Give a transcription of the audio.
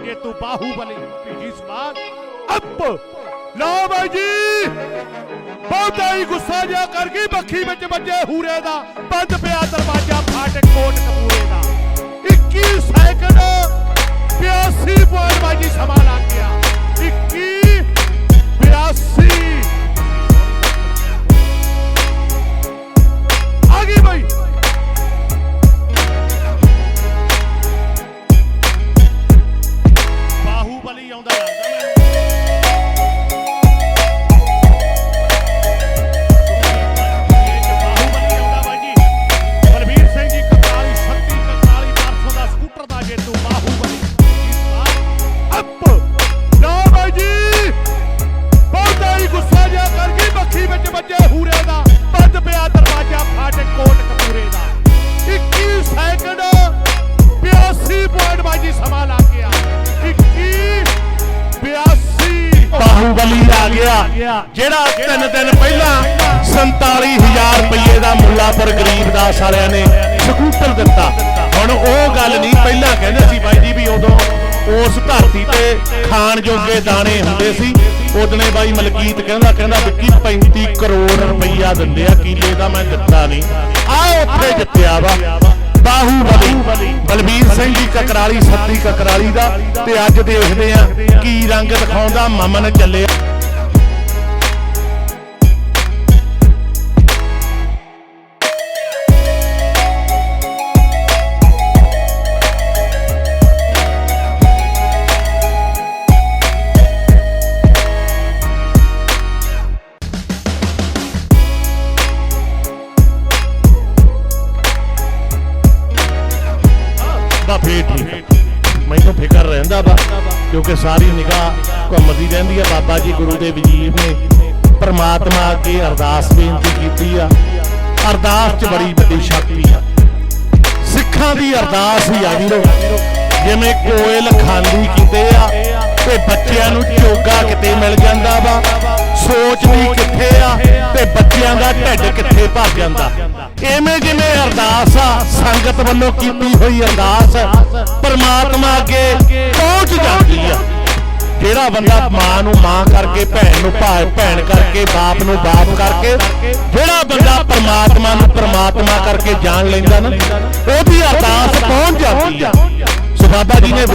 ਜੇ ਤੂੰ ਬਾਹੂਬਲੀ ਭੀਜੀ ਸਵਾਲ ਅੱਪ ਲਓ ਬਾਈ ਜੀ ਬਹੁਤਾ ਹੀ ਗੁੱਸਾ ਜਿਹਾ ਕਰ ਗਈ ਬੱਖੀ ਵਿੱਚ ਵੱਜੇ ਹੂਰੇ ਦਾ ਬੰਦ ਪਿਆ ਦਰਵਾਜ਼ਾ ਫਾਟਕ ਕੋਟ ਕਪੂਰੇ ਦਾ 21 ਸੈਕਿੰਡ 82 ਪੁਆਇੰਟ ਬਾਜੀ ਸਮਾਂ ਲੱਗ ਗਿਆ। ਜਿਹੜਾ ਤਿੰਨ ਦਿਨ ਪਹਿਲਾਂ 47000 ਰੁਪਏ ਦਾ ਮੁੱਲਾਪੁਰ ਗਰੀਬਦਾਸ ਵਾਲਿਆਂ ਨੇ ਸਕੂਟਰ ਦਿੱਤਾ। ਹੁਣ ਉਹ ਗੱਲ ਨਹੀਂ, ਪਹਿਲਾਂ ਕਹਿੰਦੇ ਸੀ ਬਾਈ ਜੀ ਵੀ ਉਦੋਂ ਉਸ ਧਰਤੀ ਤੇ ਖਾਣ ਜੋਗੇ ਦਾਣੇ ਹੁੰਦੇ ਸੀ। ਉਦਨੇ ਬਾਈ ਮਲਕੀਤ ਕਹਿੰਦਾ ਕਹਿੰਦਾ ਵਿੱਕੀ 35 ਕਰੋੜ ਰੁਪਈਆ ਦਿੰਦੇ ਆ, ਕੀਲੇ ਦਾ ਮੈਂ ਦਿੱਤਾ ਨਹੀਂ। ਆ ਉੱਥੇ ਜਿੱਤਿਆ ਵਾ। ਬਾਹੂਬਲੀ, ਬਲਬੀਰ ਸਿੰਘ ਜੀ ਕਕਰਾਲੀ, ਸੱਤੀ ਕਕਰਾਲੀ ਦਾ। ਤੇ ਅੱਜ ਦੇਖਦੇ ਆ ਕੀ ਰੰਗ ਦਿਖਾਉਂਦਾ, ਮਮਨ ਚੱਲਿਆ। ਕਿਉਂਕਿ ਸਾਰੀ ਨਿਗਾਹ ਘੁੰਮਦੀ ਰਹਿੰਦੀ ਆ। ਬਾਬਾ ਜੀ ਗੁਰੂ ਦੇ ਵਜ਼ੀਰ ਨੇ ਪਰਮਾਤਮਾ ਅੱਗੇ ਅਰਦਾਸ ਬੇਨਤੀ ਕੀਤੀ ਆ। ਅਰਦਾਸ 'ਚ ਬੜੀ ਵੱਡੀ ਸ਼ਕਤੀ ਆ। ਸਿੱਖਾਂ ਦੀ ਅਰਦਾਸ ਹੀ ਆ ਵੀਰੋ। ਜਿਵੇਂ ਕੋਇਲ ਖਾਂਦੀ ਕਿਤੇ ਆ ਤੇ ਬੱਚਿਆਂ ਨੂੰ ਚੋਗਾ ਕਿਤੇ ਮਿਲ ਜਾਂਦਾ ਵਾ। ਸੋਚ ਵੀ ਕਿੱਥੇ ਆ ਤੇ ਬੱਚਿਆਂ ਦਾ ਢਿੱਡ ਕਿੱਥੇ ਭਰ ਜਾਂਦਾ। ਐਵੇਂ ਜਿਵੇਂ ਅਰਦਾਸ ਆ, ਸੰਗਤ ਵੱਲੋਂ ਕੀਤੀ ਹੋਈ ਅਰਦਾਸ ਪਰਮਾਤਮਾ ਜਿਹੜਾ ਬੰਦਾ ਮਾਂ ਨੂੰ ਮਾਂ ਕਰਕੇ, ਭੈਣ ਨੂੰ ਭਾ- ਭੈਣ ਕਰਕੇ, ਬਾਪ ਨੂੰ ਬਾਪ ਕਰਕੇ, ਜਿਹੜਾ ਬੰਦਾ ਪਰਮਾਤਮਾ ਨੂੰ ਪਰਮਾਤਮਾ ਕਰਕੇ ਜਾਣ ਲੈਂਦਾ ਨਾ, ਉਹਦੀ ਅਰਦਾਸ ਪਹੁੰਚ ਜਾਂਦੀ ਆ। ਸੋ ਬਾਬਾ ਜੀ ਨੇ